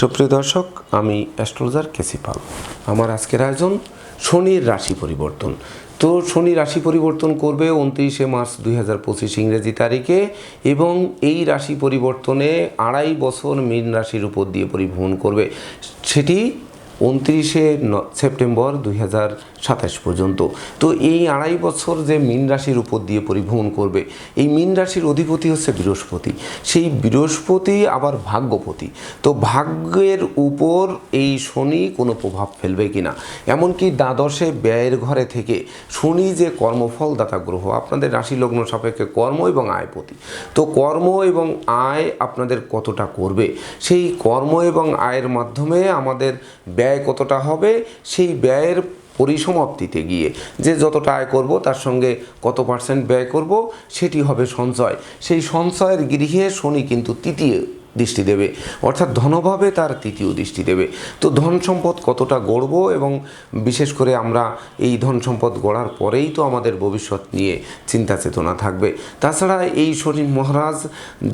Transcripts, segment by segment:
সুপ্রিয় দর্শক, আমি অ্যাস্ট্রোলজার কেসি পাল। আমার আজকের আয়োজন শনির রাশি পরিবর্তন। তো শনি রাশি পরিবর্তন করবে উনত্রিশে মার্চ দুই হাজার পঁচিশ ইংরেজি তারিখে এবং এই রাশি পরিবর্তনে আড়াই বছর মীন রাশির উপর দিয়ে পরিভ্রমণ করবে। সেটি উনত্রিশে সেপ্টেম্বর দুই হাজার সাতাশ পর্যন্ত। তো এই আড়াই বছর যে মীন রাশির উপর দিয়ে পরিভ্রমণ করবে, এই মীন রাশির অধিপতি হচ্ছে বৃহস্পতি। সেই বৃহস্পতি আবার ভাগ্যপতি। তো ভাগ্যের উপর এই শনি কোনো প্রভাব ফেলবে কিনা, এমনকি দ্বাদশে ব্যয়ের ঘরে থেকে শনি যে কর্মফলদাতা গ্রহ, আপনাদের রাশি লগ্ন সাপেক্ষে কর্ম এবং আয়পতি। তো কর্ম এবং আয় আপনাদের কতটা করবে? সেই কর্ম এবং আয়ের মাধ্যমে আমাদের ব্যয় কতটা হবে, সেই ব্যয়ের পরিসমাপ্তিতে গিয়ে যে যতটা আয় করব, তার সঙ্গে কত পার্সেন্ট ব্যয় করব, সেটি হবে সঞ্চয়। সেই সঞ্চয়ের গৃহে শনি কিন্তু তৃতীয় দৃষ্টি দেবে, অর্থাৎ ধনভাবে তার তৃতীয় দৃষ্টি দেবে। তো ধন সম্পদ কতটা গড়ব এবং বিশেষ করে আমরা এই ধন সম্পদ গড়ার পরেই তো আমাদের ভবিষ্যৎ নিয়ে চিন্তা চেতনা থাকবে। তাছাড়া এই শনি মহারাজ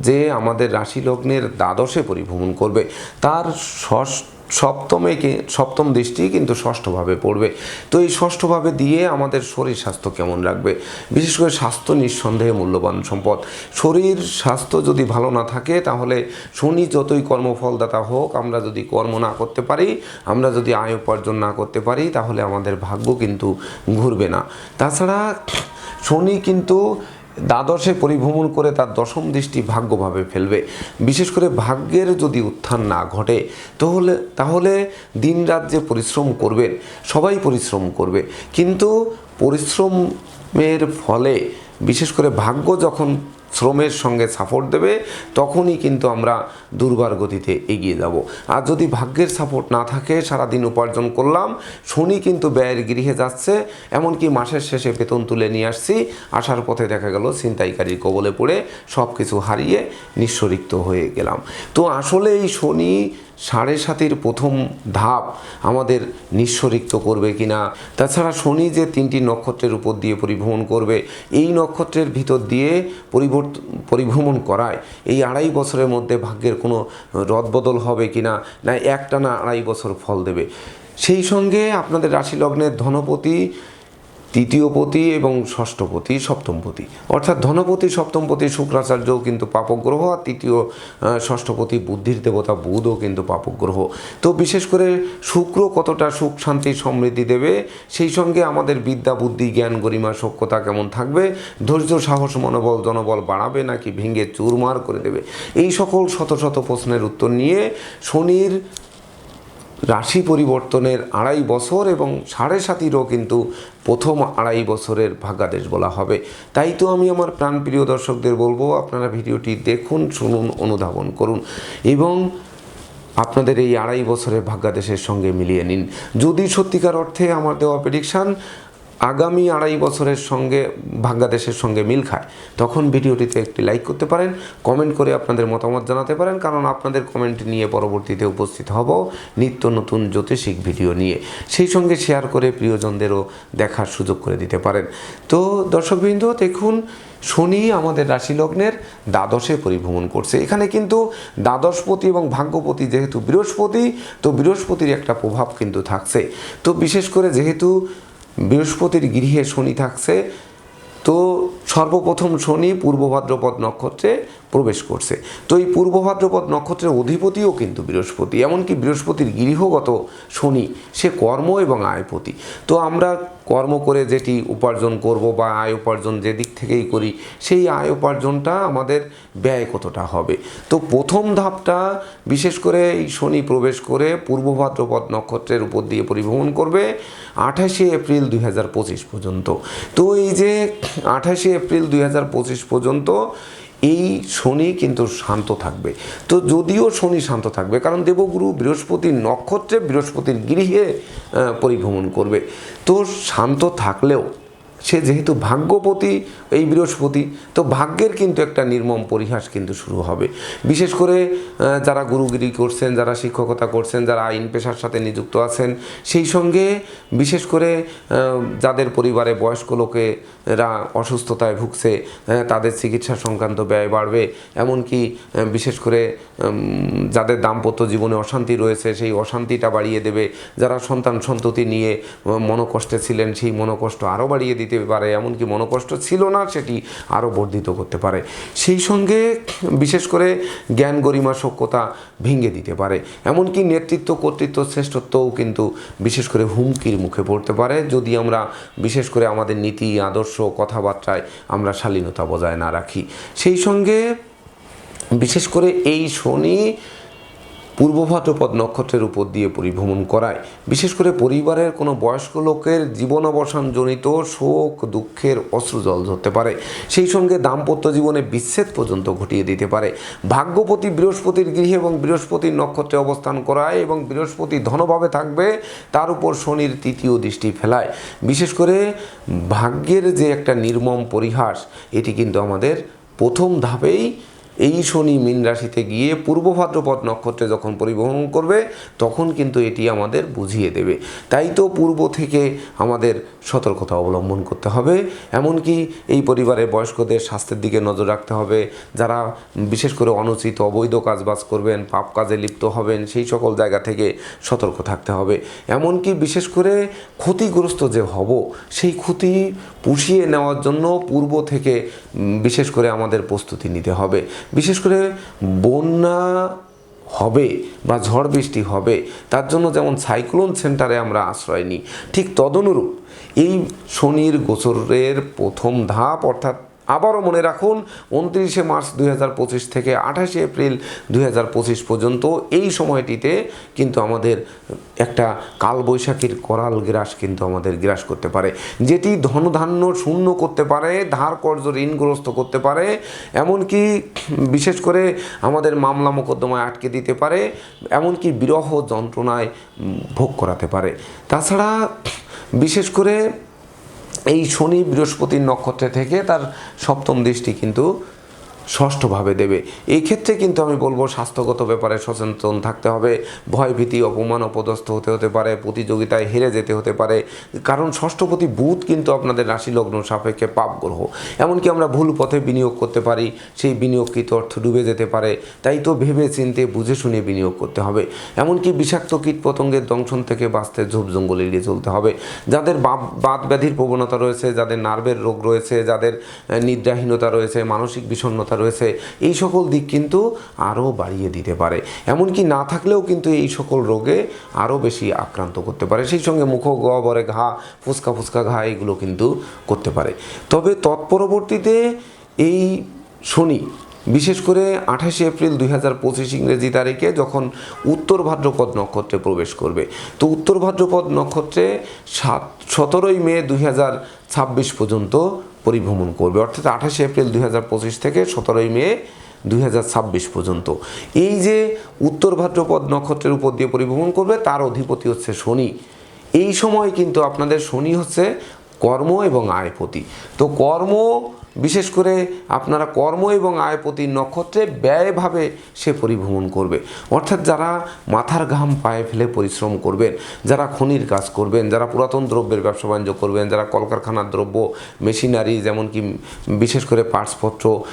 যে আমাদের রাশি লগ্নের দ্বাদশে পরিভ্রমণ করবে, তার ষষ্ঠ সপ্তমে সপ্তম দৃষ্টি কিন্তু ষষ্ঠভাবে পড়বে। তো এই ষষ্ঠভাবে দিয়ে আমাদের শরীর স্বাস্থ্য কেমন রাখবে? বিশেষ করে স্বাস্থ্য নিঃসন্দেহে মূল্যবান সম্পদ। শরীর স্বাস্থ্য যদি ভালো না থাকে, তাহলে শনি যতই কর্মফলদাতা হোক, আমরা যদি কর্ম না করতে পারি, আমরা যদি আয় উপার্জন না করতে পারি, তাহলে আমাদের ভাগ্য কিন্তু ঘুরবে না। তাছাড়া শনি কিন্তু দ্বাদশে পরিভ্রমণ করে তার দশম দৃষ্টি ভাগ্যভাবে ফেলবে। বিশেষ করে ভাগ্যের যদি উত্থান না ঘটে, তাহলে তাহলে দিন রাত যে পরিশ্রম করবেন, সবাই পরিশ্রম করবে। কিন্তু পরিশ্রমের ফলে, বিশেষ করে ভাগ্য যখন শ্রমের সঙ্গে সাপোর্ট দেবে, তখনই কিন্তু আমরা দুর্বার গতিতে এগিয়ে যাব। আর যদি ভাগ্যের সাপোর্ট না থাকে, সারাদিন উপার্জন করলাম, শনি কিন্তু ব্যয়ের গৃহে যাচ্ছে, এমনকি মাসের শেষে বেতন তুলে নিয়ে আসছি, আসার পথে দেখা গেল ছিনতাইকারীর কবলে পড়ে সব কিছু হারিয়ে নিঃস্বরিক্ত হয়ে গেলাম। তো আসলে এই শনি সাড়ে সাতির প্রথম ধাপ আমাদের নিঃস্বরিক্ত করবে কিনা তাছাড়া শনি যে তিনটি নক্ষত্রের উপর দিয়ে পরিভ্রমণ করবে, এই নক্ষত্রের ভিতর দিয়ে পরিবর্তন পরিভ্রমণ করায় এই আড়াই বছরের মধ্যে ভাগ্যের কোনো রদবদল হবে কিনা না? একটানা আড়াই বছর ফল দেবে। সেই সঙ্গে আপনাদের রাশি লগ্নের ধনপতি তৃতীয়পতি এবং ষষ্ঠপতি সপ্তমপতি অর্থাৎ ধনপতি সপ্তমপতি শুক্রাচার্যও কিন্তু পাপগ্রহ, আর তৃতীয় ষষ্ঠপতি বুদ্ধির দেবতা বুধও কিন্তু পাপগ্রহ। তো বিশেষ করে শুক্র কতটা সুখ, শান্তি, সমৃদ্ধি দেবে, সেই সঙ্গে আমাদের বিদ্যা, বুদ্ধি, জ্ঞান, গরিমা সক্ষতা কেমন থাকবে, ধৈর্য, সাহস, মনোবল, জনবল বাড়াবে নাকি ভেঙে চুরমার করে দেবে? এই সকল শত শত প্রশ্নের উত্তর নিয়ে শনির রাশি পরিবর্তনের আড়াই বছর এবং সাড়ে সাতিরও কিন্তু প্রথম আড়াই বছরের ভাগ্যাদেশ বলা হবে। তাই তো আমি আমার প্রাণপ্রিয় দর্শকদের বলব, আপনারা ভিডিওটি দেখুন, শুনুন, অনুধাবন করুন এবং আপনাদের এই আড়াই বছরের ভাগ্যাদেশের সঙ্গে মিলিয়ে নিন। যদি সত্যিকার অর্থে আমার দেওয়া প্রেডিকশান আগামী আড়াই বছরের সঙ্গে ভাগ্যাদেশের সঙ্গে মিল খায়। তখন ভিডিওটিতে একটি লাইক করতে পারেন কমেন্ট করে আপনাদের মতামত জানাতে পারেন, কারণ আপনাদের কমেন্ট নিয়ে পরবর্তীতে উপস্থিত হব নিত্য নতুন জ্যোতিষিক ভিডিও নিয়ে। সেই সঙ্গে শেয়ার করে প্রিয়জনদেরও দেখার সুযোগ করে দিতে পারেন। তো দর্শকবৃন্দ, দেখুন, শনি আমাদের রাশি লগ্নের দ্বাদশে পরিভ্রমণ করছে। এখানে কিন্তু দ্বাদশপতি এবং ভাগ্যপতি যেহেতু বৃহস্পতি, তো বৃহস্পতির একটা প্রভাব কিন্তু থাকছে। তো বিশেষ করে যেহেতু বৃহস্পতির গৃহে শনি থাকছে। তো সর্বপ্রথম শনি পূর্ব ভাদ্রপদ নক্ষত্রে প্রবেশ করছে। তো এই পূর্ব ভাদ্রপদ নক্ষত্রের অধিপতিও কিন্তু বৃহস্পতি, এমনকি বৃহস্পতির গৃহগত শনি, সে কর্ম এবং আয়পতি। তো আমরা কর্ম করে যেটি উপার্জন করব বা আয় উপার্জন যে দিক থেকেই করি, সেই আয় উপার্জনটা আমাদের ব্যয় কতটা হবে? তো প্রথম ধাপটা, বিশেষ করে এই শনি প্রবেশ করে পূর্ব ভাদ্রপদ নক্ষত্রের উপর দিয়ে পরিভ্রমণ করবে আঠাশে এপ্রিল দুই হাজার পঁচিশ পর্যন্ত। তো এই যে আঠাশে এপ্রিল দুই হাজার পঁচিশ পর্যন্ত এই শনি কিন্তু শান্ত থাকবে। তো যদিও শনি শান্ত থাকবে, কারণ দেবগুরু বৃহস্পতির নক্ষত্রে বৃহস্পতির গৃহে পরিভ্রমণ করবে। তো শান্ত থাকলেও সে যেহেতু ভাগ্যপতি, এই বৃহস্পতি, তো ভাগ্যের কিন্তু একটা নির্মম পরিহাস কিন্তু শুরু হবে। বিশেষ করে যারা গুরুগিরি করছেন, যারা শিক্ষকতা করছেন, যারা আইন পেশার সাথে নিযুক্ত আছেন, সেই সঙ্গে বিশেষ করে যাদের পরিবারে বয়স্ক লোকেরা অসুস্থতায় ভুগছে তাদের চিকিৎসা সংক্রান্ত ব্যয় বাড়বে, এমনকি বিশেষ করে যাদের দাম্পত্য জীবনে অশান্তি রয়েছে, সেই অশান্তিটা বাড়িয়ে দেবে। যারা সন্তান সন্ততি নিয়ে মনোকষ্টে ছিলেন, সেই মনোকষ্ট আরও বাড়িয়ে দিতে পারে, এমনকি মনোকষ্ট ছিল না, সেটি আরও বর্ধিত করতে পারে। সেই সঙ্গে বিশেষ করে জ্ঞান গরিমা সভ্যতা ভেঙে দিতে পারে। এমনকি নেতৃত্ব, কর্তৃত্ব, শ্রেষ্ঠত্বও কিন্তু বিশেষ করে হুমকির মুখে পড়তে পারে। যদি আমরা বিশেষ করে আমাদের নীতি, আদর্শ কথাবার্তায় আমরা শালীনতা বজায় না রাখি। সেই সঙ্গে বিশেষ করে এই শনি পূর্ব ভাদ্রপদ নক্ষত্রের উপর দিয়ে পরিভ্রমণ করায়। বিশেষ করে পরিবারের কোনো বয়স্ক লোকের জীবন অবসানজনিত শোক, দুঃখের অশ্রুজল ধরতে পারে। সেই সঙ্গে দাম্পত্য জীবনে বিচ্ছেদ পর্যন্ত ঘটিয়ে দিতে পারে। ভাগ্যপতি বৃহস্পতির গৃহে এবং বৃহস্পতির নক্ষত্রে অবস্থান করায় এবং বৃহস্পতি ধনভাবে থাকবে, তার উপর শনির তৃতীয় দৃষ্টি ফেলায়। বিশেষ করে ভাগ্যের যে একটা নির্মম পরিহাস, এটি কিন্তু আমাদের প্রথম ধাপেই এই শনি মীন রাশিতে গিয়ে পূর্ব ভাদ্রপদ নক্ষত্রে যখন পরিবহন করবে, তখন কিন্তু এটি আমাদের বুঝিয়ে দেবে। তাই তো পূর্ব থেকে আমাদের সতর্কতা অবলম্বন করতে হবে। এমনকি এই পরিবারের বয়স্কদের স্বাস্থ্যের দিকে নজর রাখতে হবে। যারা বিশেষ করে অনুচিত অবৈধ কাজবাজ করবেন, পাপ কাজে লিপ্ত হবেন, সেই সকল জায়গা থেকে সতর্ক থাকতে হবে। এমনকি বিশেষ করে ক্ষতিগ্রস্ত যে হব, সেই ক্ষতি পুষিয়ে নেওয়ার জন্য পূর্ব থেকে বিশেষ করে আমাদের প্রস্তুতি নিতে হবে। বিশেষ করে বন্যা হবে বা ঝড় বৃষ্টি হবে, তার জন্য যেমন সাইক্লোন সেন্টারে আমরা আশ্রয় নিই। ঠিক তদনুরূপ এই শনির গোচরের প্রথম ধাপ অর্থাৎ আবারও মনে রাখুন, উনত্রিশে মার্চ দুই হাজার পঁচিশ থেকে আঠাশে এপ্রিল দু হাজার পঁচিশ পর্যন্ত এই সময়টিতে কিন্তু আমাদের একটা কালবৈশাখীর করাল গ্রাস কিন্তু আমাদের গ্রাস করতে পারে। যেটি ধনধান্য শূন্য করতে পারে, ধার কর্য ঋণগ্রস্ত করতে পারে, এমনকি বিশেষ করে আমাদের মামলা মোকদ্দমায় আটকে দিতে পারে, এমনকি বিরহ যন্ত্রণায় ভোগ করাতে পারে। তাছাড়া বিশেষ করে এই শনি বৃহস্পতির নক্ষত্রে থেকে তার সপ্তম দৃষ্টি কিন্তু ষষ্ঠভাবে দেবে। এই ক্ষেত্রে কিন্তু আমি বলব, স্বাস্থ্যগত ব্যাপারে সচেতন থাকতে হবে। ভয়ভীতি, অপমান, অপদস্থ হতে হতে পারে, প্রতিযোগিতায় হেরে যেতে হতে পারে। কারণ ষষ্ঠপতি বুধ কিন্তু আপনাদের রাশি লগ্ন সাপেক্ষে পাপ গ্রহ। এমনকি আমরা ভুল পথে বিনিয়োগ করতে পারি, সেই বিনিয়োগকৃত অর্থ ডুবে যেতে পারে। তাই তো ভেবে চিনতে বুঝে শুনে বিনিয়োগ করতে হবে। এমনকি বিষাক্ত কীট পতঙ্গের দংশন থেকে বাঁচতে ঝোপ জঙ্গল এড়িয়ে চলতে হবে। যাদের বাত- ব্যাধির প্রবণতা রয়েছে, যাদের নার্ভের রোগ রয়েছে, যাদের নিদ্রাহীনতা রয়েছে, মানসিক বিষণ্ণতা রয়েছে। এই সকল দিক কিন্তু আরও বাড়িয়ে দিতে পারে। এমনকি না থাকলেও কিন্তু এই সকল রোগে আরও বেশি আক্রান্ত করতে পারে। সেই সঙ্গে মুখ গহ্বরে ঘা, ফুসকা ফুসকা, ঘা, এগুলো কিন্তু করতে পারে। তবে তৎপরবর্তীতে এই শনি, বিশেষ করে আঠাশে এপ্রিল দুই হাজার পঁচিশ ইংরেজি তারিখে যখন উত্তর ভাদ্রপদ নক্ষত্রে প্রবেশ করবে, তো উত্তর ভাদ্রপদ নক্ষত্রে সাত, সতেরোই মে দুই হাজার ছাব্বিশ পর্যন্ত পরিভ্রমণ করবে। অর্থাৎ আঠাশে এপ্রিল দুই হাজার পঁচিশ থেকে সতেরোই মে দুই হাজার ছাব্বিশ পর্যন্ত। এই যে উত্তর ভাদ্রপদ নক্ষত্রের উপর দিয়ে পরিভ্রমণ করবে, তার অধিপতি হচ্ছে শনি। এই সময় কিন্তু আপনাদের শনি হচ্ছে কর্ম এবং আয়পতি তো কর্ম, বিশেষ করে আপনারা কর্ম এবং আয়পতির নক্ষত্রে ব্যয়ভাবে সে পরিভ্রমণ করবে। অর্থাৎ যারা মাথার ঘাম পায়ে ফেলে পরিশ্রম করবেন, যারা খনির কাজ করবেন, যারা পুরাতন দ্রব্যের ব্যবসা বাণিজ্য করবেন, যারা কলকারখানার দ্রব্য, মেশিনারি যেমন কি বিশেষ করে পার্টসপত্র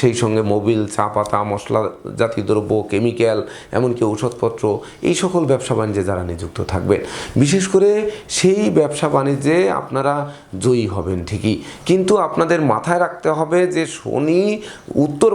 সেই সঙ্গে মোবিল, চা পাতা, মশলা জাতীয় দ্রব্য, কেমিক্যাল, এমনকি ঔষধপত্র, এই সকল ব্যবসা বাণিজ্যে যারা নিযুক্ত থাকবেন। বিশেষ করে সেই ব্যবসা বাণিজ্যে আপনারা জয়ী হবেন ঠিকই। কিন্তু আপনাদের মাথায় রাখতে হবে যে শনি উত্তর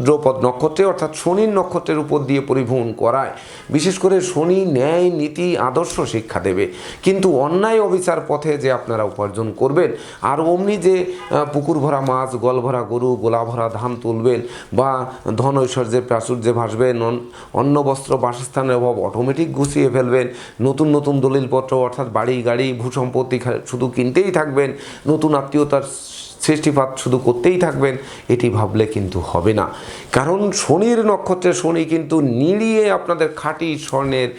ভাদ্রপদ নক্ষত্রে অর্থাৎ শনির নক্ষত্রের উপর দিয়ে পরিভ্রমণ করায়। বিশেষ করে শনি ন্যায়, নীতি, আদর্শ শিক্ষা দেবে। কিন্তু অন্যায় অবিচার পথে যে আপনারা উপার্জন করবেন, আর অমনি যে পুকুর ভরা মাছ গল ভরা গরু গোলা ভরা ধান তুলবেন বা ধন ঐশ্বর্যের প্রাচুর্যে ভাসবেন, অন- অন্ন, বস্ত্র, বাসস্থানের অভাব অটোমেটিক গুছিয়ে ফেলবেন, নতুন নতুন দলিলপত্র অর্থাৎ বাড়ি, গাড়ি, ভূসম্পত্তি শুধু কিনতেই থাকবেন, নতুন আত্মীয়তার সৃষ্টিপাত শুধু করতেই থাকবেন, এটি ভাবলে কিন্তু হবে না। কারণ শনির নক্ষত্রে শনি কিন্তু নিড়িয়ে আপনাদের খাঁটি স্বর্ণের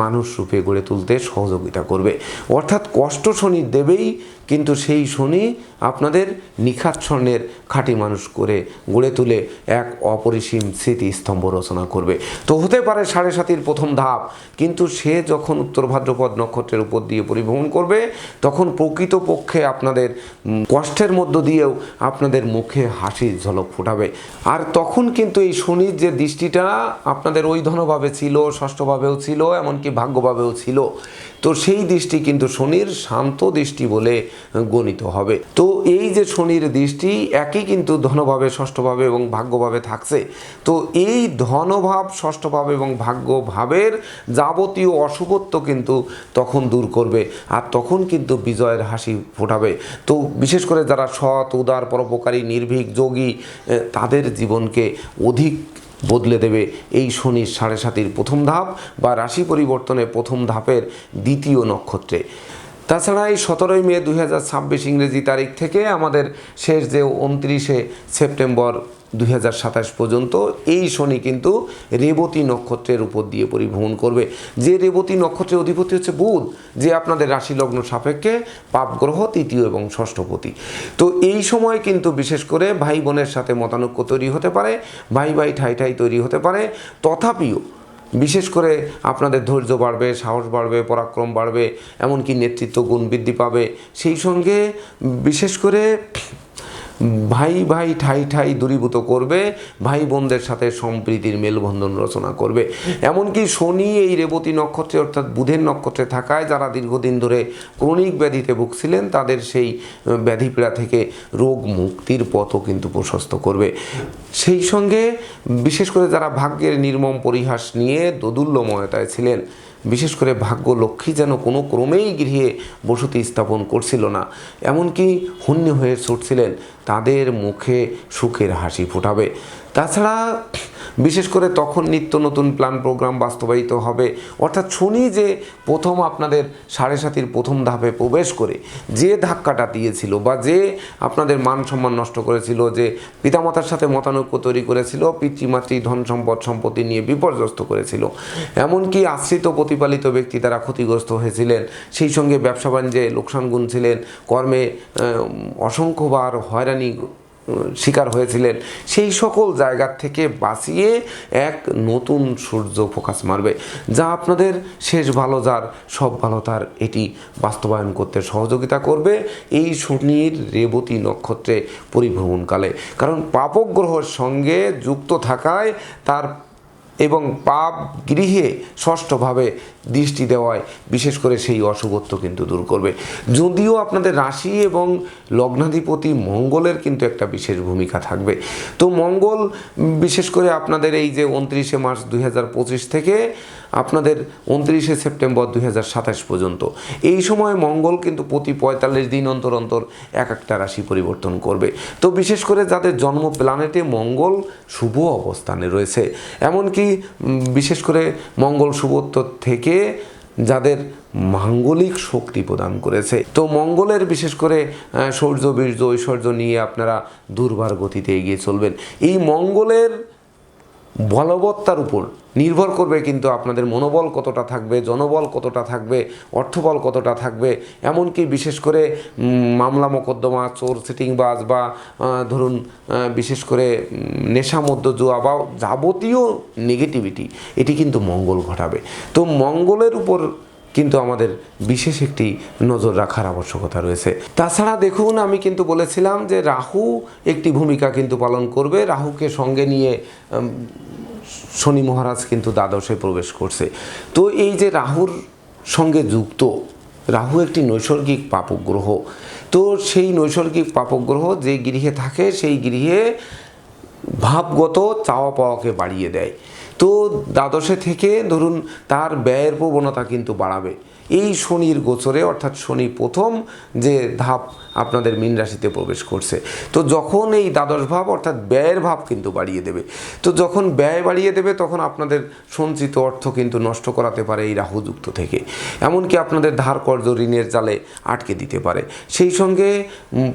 মানুষ রূপে গড়ে তুলতে সহযোগিতা করবে। অর্থাৎ কষ্ট শনি দেবেই, কিন্তু সেই শনি আপনাদের নিখাত স্বর্ণের খাঁটি মানুষ করে গড়ে তুলে এক অপরিসীম স্মৃতিস্তম্ভ রচনা করবে। তো হতে পারে সাড়ে সাতির প্রথম ধাপ, কিন্তু সে যখন উত্তর ভাদ্রপদ নক্ষত্রের উপর দিয়ে পরিভ্রমণ করবে, তখন প্রকৃতপক্ষে আপনাদের কষ্টের মধ্য দিয়েও আপনাদের মুখে হাসির ঝলক ফোটাবে। আর তখন কিন্তু এই শনির যে দৃষ্টিটা আপনাদের ওই ধনভাবে ছিল, ষষ্ঠভাবেও ছিল, এমনকি ভাগ্যভাবেও ছিল। তো সেই দৃষ্টি কিন্তু শনির শান্ত দৃষ্টি বলে গণিত হবে। তো এই যে শনির দৃষ্টি একই কিন্তু ধনভাবে, ষষ্ঠভাবে এবং ভাগ্যভাবে থাকছে। তো এই ধনভাব, ষষ্ঠভাব এবং ভাগ্যভাবের যাবতীয় অশুভত্ব কিন্তু তখন দূর করবে আর তখন কিন্তু বিজয়ের হাসি ফোটাবে। তো বিশেষ করে যারা সৎ, উদার, পরোপকারী, নির্ভীক, যোগী তাদের জীবনকে অধিক বদলে দেবে এই শনির সাড়ে সাতির প্রথম ধাপ বা রাশি পরিবর্তনের প্রথম ধাপের দ্বিতীয় নক্ষত্রে। তাছাড়া এই সতেরোই মে দুই হাজার ছাব্বিশ ইংরেজি তারিখ থেকে আমাদের শেষ যে উনত্রিশে সেপ্টেম্বর দুই হাজার সাতাশ পর্যন্ত এই শনি কিন্তু রেবতী নক্ষত্রের উপর দিয়ে পরিভ্রমণ করবে। যে রেবতী নক্ষত্রের অধিপতি হচ্ছে বুধ, যে আপনাদের রাশি লগ্ন সাপেক্ষে পাপগ্রহ তৃতীয় এবং ষষ্ঠপতি তো এই সময় কিন্তু বিশেষ করে ভাই বোনের সাথে মতানৈক্য তৈরি হতে পারে, ভাই ভাই ঠাই ঠাই তৈরি হতে পারে। তথাপিও বিশেষ করে আপনাদের ধৈর্য বাড়বে, সাহস বাড়বে, পরাক্রম বাড়বে, এমনকি নেতৃত্ব গুণ বৃদ্ধি পাবে। সেই সঙ্গে বিশেষ করে ভাই ভাই, ঠাই ঠাই দূরীভূত করবে, ভাই বোনদের সাথে সম্প্রীতির মেলবন্ধন রচনা করবে। এমনকি শনি এই রেবতী নক্ষত্রে, অর্থাৎ বুধের নক্ষত্রে থাকায় যারা দীর্ঘদিন ধরে ক্রনিক ব্যাধিতে ভুগছিলেন, তাদের সেই ব্যাধিপীড়া থেকে রোগ মুক্তির পথও কিন্তু প্রশস্ত করবে। সেই সঙ্গে বিশেষ করে যারা ভাগ্যের নির্মম পরিহাস নিয়ে দোদুল্যময়তায় ছিলেন বিশেষ করে ভাগ্য লক্ষ্মী যেন কোনো ক্রমেই গৃহে বসতি স্থাপন করছিল না, এমনকি হন্য হয়ে ছুটছিলেন, তাদের মুখে সুখের হাসি ফোটাবে। তাছাড়া, বিশেষ করে তখন নিত্য নতুন প্ল্যান প্রোগ্রাম বাস্তবায়িত হবে। অর্থাৎ শনি যে প্রথম আপনাদের সাড়ে সাতির প্রথম ধাপে প্রবেশ করে, যে ধাক্কাটা দিয়েছিল বা যে আপনাদের মান সম্মান নষ্ট করেছিল, যে পিতামাতার সাথে মতানৈক্য তৈরি করেছিল, পিতৃমাতৃ ধন সম্পদ, সম্পত্তি নিয়ে বিপর্যস্ত করেছিল, এমনকি আশ্রিত প্রতিপালিত ব্যক্তি তারা ক্ষতিগ্রস্ত হয়েছিলেন, সেই সঙ্গে ব্যবসা বাণিজ্যে লোকসান গুনছিলেন, কর্মে অসংখ্যবার হয়রানি শিকার হয়েছিলেন। সেই সকল জায়গার থেকে বাঁচিয়ে এক নতুন সূর্য ফোকাস মারবে, যা আপনাদের শেষ ভালো যার, সব ভালো তার, এটি বাস্তবায়ন করতে সহযোগিতা করবে এই শনির রেবতী নক্ষত্রে পরিভ্রমণকালে। কারণ পাপক গ্রহের সঙ্গে যুক্ত থাকায় তার এবং পাপ গৃহে ষষ্ঠভাবে দৃষ্টি দেওয়ায় বিশেষ করে সেই অশুভত্ব কিন্তু দূর করবে। যদিও আপনাদের রাশি এবং লগ্নাধিপতি মঙ্গলের কিন্তু একটা বিশেষ ভূমিকা থাকবে। তো মঙ্গল বিশেষ করে আপনাদের এই যে উনত্রিশে মার্চ দুই হাজার পঁচিশ থেকে আপনাদের উনত্রিশে সেপ্টেম্বর দুই হাজার সাতাশ পর্যন্ত। এই সময় মঙ্গল কিন্তু প্রতি পঁয়তাল্লিশ দিন অন্তর অন্তর এক একটা রাশি পরিবর্তন করবে। তো বিশেষ করে যাদের জন্ম প্ল্যানেটে মঙ্গল শুভ অবস্থানে রয়েছে। এমনকি বিশেষ করে মঙ্গল শুভত্ব থেকে যাদের মাঙ্গলিক শক্তি প্রদান করেছে। তো মঙ্গলের বিশেষ করে সৌর্য শৌর্য বীর্য, ঐশ্বর্য নিয়ে আপনারা দুর্বার গতিতে এগিয়ে চলবেন। এই মঙ্গলের বলবত্তার উপর নির্ভর করবে কিন্তু আপনাদের মনোবল কতটা থাকবে, জনবল কতটা থাকবে, অর্থবল কতটা থাকবে, এমনকি বিশেষ করে মামলা মোকদ্দমা, চোর, সিটিংবাজ বা ধরুন বিশেষ করে নেশা মধ্য জুয়া বা যাবতীয় নেগেটিভিটি এটি কিন্তু মঙ্গল ঘটাবে। তো মঙ্গলের উপর কিন্তু আমাদের বিশেষ একটি নজর রাখার আবশ্যকতা রয়েছে। তাছাড়া দেখুন, আমি কিন্তু বলেছিলাম যে রাহু একটি ভূমিকা কিন্তু পালন করবে। রাহুকে সঙ্গে নিয়ে শনি মহারাজ কিন্তু দ্বাদশে প্রবেশ করছে। তো এই যে রাহুর সঙ্গে যুক্ত, রাহু একটি নৈসর্গিক পাপগ্রহ। তো সেই নৈসর্গিক পাপগ্রহ যে গৃহে থাকে, সেই গৃহে ভাবগত চাওয়া পাওয়াকে বাড়িয়ে দেয়। তো দ্বাদশে থেকে ধরুন তার ব্যয়ের প্রবণতা কিন্তু বাড়াবে। এই শনির গোচরে, অর্থাৎ শনি প্রথম, যে ধাপ আপনাদের মীন রাশিতে প্রবেশ করছে। তো যখন এই দ্বাদশ ভাব, অর্থাৎ ব্যয়ের ভাব কিন্তু বাড়িয়ে দেবে। তো যখন ব্যয় বাড়িয়ে দেবে, তখন আপনাদের সঞ্চিত অর্থ কিন্তু নষ্ট করাতে পারে এই রাহুযুক্ত থেকে। এমনকি আপনাদের ধার কর্জ ঋণের জালে আটকে দিতে পারে। সেই সঙ্গে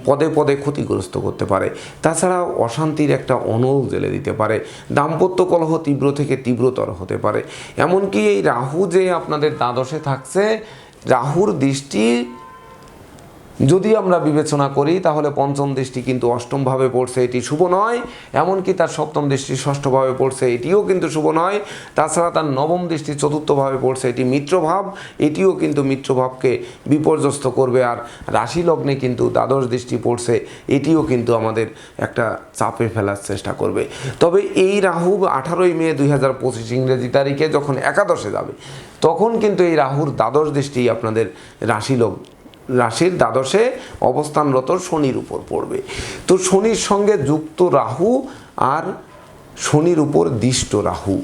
পদে পদে ক্ষতিগ্রস্ত করতে পারে। তাছাড়া অশান্তির একটা অনল জেলে দিতে পারে। দাম্পত্য কলহ তীব্র থেকে তীব্রতর হতে পারে। এমনকি এই রাহু যে আপনাদের দ্বাদশে থাকছে রাহুর দৃষ্টি যদি আমরা বিবেচনা করি, তাহলে পঞ্চম দৃষ্টি কিন্তু অষ্টমভাবে পড়ছে, এটি শুভ নয়। এমনকি তার সপ্তম দৃষ্টি ষষ্ঠভাবে পড়ছে, এটিও কিন্তু শুভ নয়। তাছাড়া তার নবম দৃষ্টি চতুর্থভাবে পড়ছে, এটি মিত্রভাব। এটিও কিন্তু মিত্রভাবকে বিপর্যস্ত করবে, আর রাশি লগ্নে কিন্তু দ্বাদশ দৃষ্টি পড়ছে, এটিও কিন্তু আমাদের একটা চাপে ফেলার চেষ্টা করবে। তবে এই রাহু আঠারোই মে দুই হাজার পঁচিশ ইংরেজি তারিখে যখন একাদশে যাবে, তখন কিন্তু এই রাহুর দ্বাদশ দৃষ্টি আপনাদের রাশি লগ্ন রাশির দ্বাদশে অবস্থানরত শনির উপর পড়বে। তো শনির সঙ্গে যুক্ত রাহু আর শনির উপর দিষ্ট রাহু।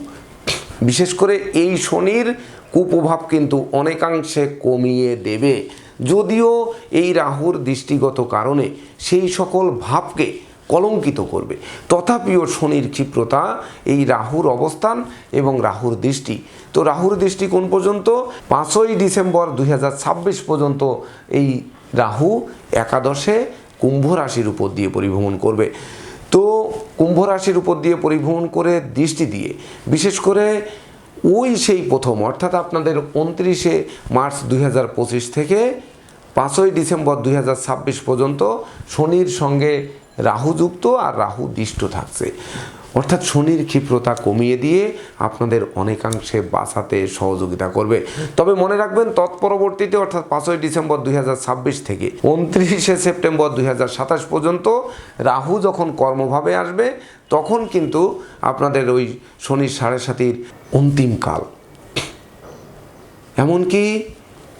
বিশেষ করে এই শনির কুপ্রভাব কিন্তু অনেকাংশে কমিয়ে দেবে। যদিও এই রাহুর দৃষ্টিগত কারণে সেই সকল ভাবকে কলঙ্কিত করবে। তথাপিও শনির ক্ষিপ্রতা, এই রাহুর অবস্থান এবং রাহুর দৃষ্টি। তো রাহুর দৃষ্টি কোন পর্যন্ত? পাঁচই ডিসেম্বর দুই হাজার ছাব্বিশ পর্যন্ত এই রাহু একাদশে কুম্ভ রাশির উপর দিয়ে পরিভ্রমণ করবে। তো কুম্ভ রাশির উপর দিয়ে পরিভ্রমণ করে দৃষ্টি দিয়ে, বিশেষ করে ওই সেই প্রথম, অর্থাৎ আপনাদের উনত্রিশে মার্চ দুই হাজার পঁচিশ থেকে পাঁচই ডিসেম্বর দুই হাজার ছাব্বিশ পর্যন্ত শনির সঙ্গে রাহু যুক্ত আর রাহু দিষ্ট থাকছে। অর্থাৎ শনির ক্ষিপ্রতা কমিয়ে দিয়ে আপনাদের অনেকাংশে বাঁচাতে সহযোগিতা করবে। তবে মনে রাখবেন, তৎপরবর্তীতে অর্থাৎ পাঁচই ডিসেম্বর দুই হাজার ছাব্বিশ থেকে উনত্রিশে সেপ্টেম্বর দুই হাজার সাতাশ পর্যন্ত রাহু যখন কর্মভাবে আসবে, তখন কিন্তু আপনাদের ওই শনির সাড়ে সাতির অন্তিম কাল। এমনকি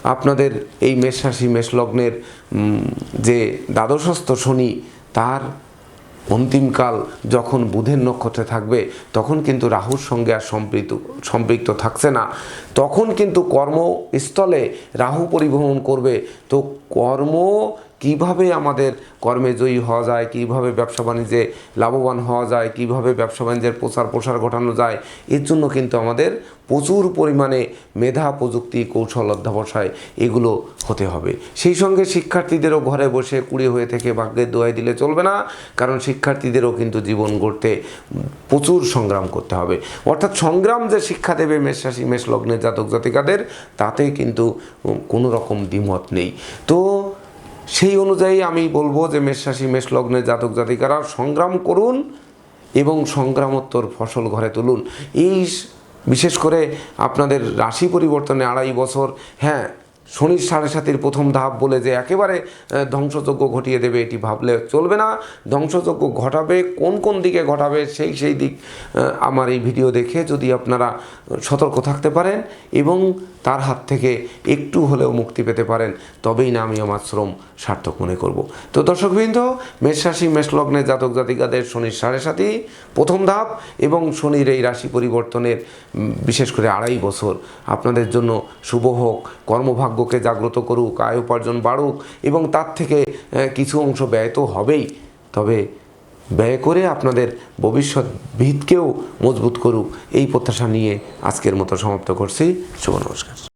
আপনাদের এই মেষ রাশি যে দ্বাদশস্থ শনি তার অন্তিমকাল যখন বুধের নক্ষত্রে থাকবে, তখন কিন্তু রাহুর সঙ্গে আর সম্পৃক্ত সম্পৃক্ত থাকছে না। তখন কিন্তু কর্মস্থলে রাহু পরিবহন করবে। তো কর্ম কীভাবে আমাদের কর্মে জয়ী হওয়া যায়, কীভাবে ব্যবসা বাণিজ্যে লাভবান হওয়া যায়, কীভাবে ব্যবসা বাণিজ্যের প্রচার প্রসার ঘটানো যায়, এর জন্য কিন্তু আমাদের প্রচুর পরিমাণে মেধা, প্রযুক্তি, কৌশল অধ্যাবসায় এগুলো হতে হবে। সেই সঙ্গে শিক্ষার্থীদেরও ঘরে বসে কুড়ি হয়ে থেকে ভাগ্যের দোয়াই দিলে চলবে না, কারণ শিক্ষার্থীদেরও কিন্তু জীবন গড়তে প্রচুর সংগ্রাম করতে হবে। অর্থাৎ সংগ্রাম যে শিক্ষা দেবে মেষ রাশি, মেষ লগ্নের জাতক জাতিকাদের তাতে কিন্তু কোনো রকম দ্বিমত নেই। তো সেই অনুযায়ী আমি বলব যে মেষরাশি মেষ লগ্নে জাতক জাতিকারা সংগ্রাম করুন এবং সংগ্রামোত্তর ফসল ঘরে তুলুন। এই বিশেষ করে আপনাদের রাশি পরিবর্তনে আড়াই বছর হ্যাঁ শনির সাড়ে সাতির প্রথম ধাপ বলে যে একেবারে ধ্বংসযজ্ঞ ঘটিয়ে দেবে এটি ভাবলে চলবে না। ধ্বংসযজ্ঞ ঘটাবে, কোন কোন দিকে ঘটাবে সেই সেই দিক আমার এই ভিডিও দেখে যদি আপনারা সতর্ক থাকতে পারেন এবং তার হাত থেকে একটু হলেও মুক্তি পেতে পারেন, তবেই না আমি আমার শ্রম সার্থক মনে করব। তো দর্শকবৃন্দ মেষ মেষলগ্নে জাতক জাতিকাদের শনির সাড়ে সাথী প্রথম ধাপ এবং শনির এই রাশি পরিবর্তনের বিশেষ করে আড়াই বছর। আপনাদের জন্য শুভ হোক কর্মভাগ্যকে জাগ্রত করুক, আয় উপার্জন বাড়ুক এবং তার থেকে কিছু অংশ ব্যয় তো হবেই। তবে ব্যয় করে আপনাদের ভবিষ্যৎ ভিতকেও মজবুত করুক, এই প্রত্যাশা নিয়ে আজকের মতো সমাপ্ত করছি। শুভ নমস্কার।